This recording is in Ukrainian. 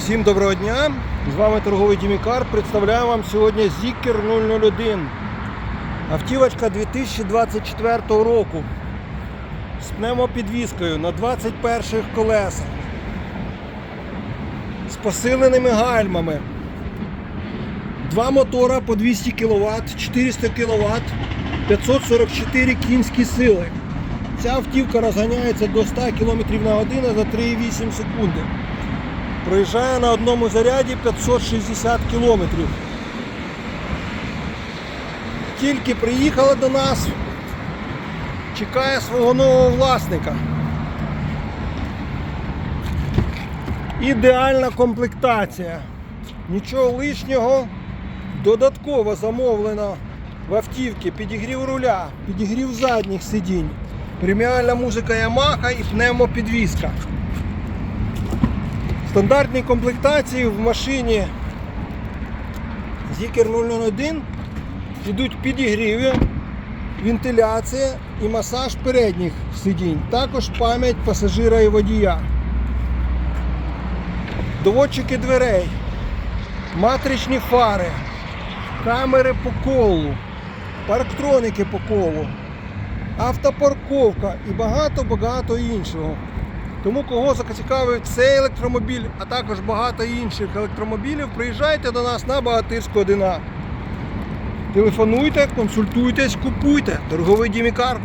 Всім доброго дня! З вами торговий Дімікар. Представляю вам сьогодні Zikr 001. Автівочка 2024 року з пневмопідвіскою на 21 колесах, з посиленими гальмами. Два мотора по 200 кВт, 400 кВт, 544 кінські сили. Ця автівка розганяється до 100 км на годину за 3,8 секунди. Проїжджає на одному заряді 560 кілометрів. Тільки приїхала до нас, чекає свого нового власника. Ідеальна комплектація. Нічого лишнього. Додатково замовлено в автівці підігрів руля, підігрів задніх сидінь, преміальна музика Yamaha і пневмопідвізка. Стандартній комплектації в машині Zikr 001 йдуть підігріви, вентиляція і масаж передніх сидінь. Також пам'ять пасажира і водія. Доводчики дверей, матричні фари, камери по колу, парктроники по колу, автопарковка і багато-багато іншого. Тому кого зацікавив цей електромобіль, а також багато інших електромобілів, приїжджайте до нас на Багатирську 1А. Телефонуйте, консультуйтесь, купуйте. Торговий Дімікар.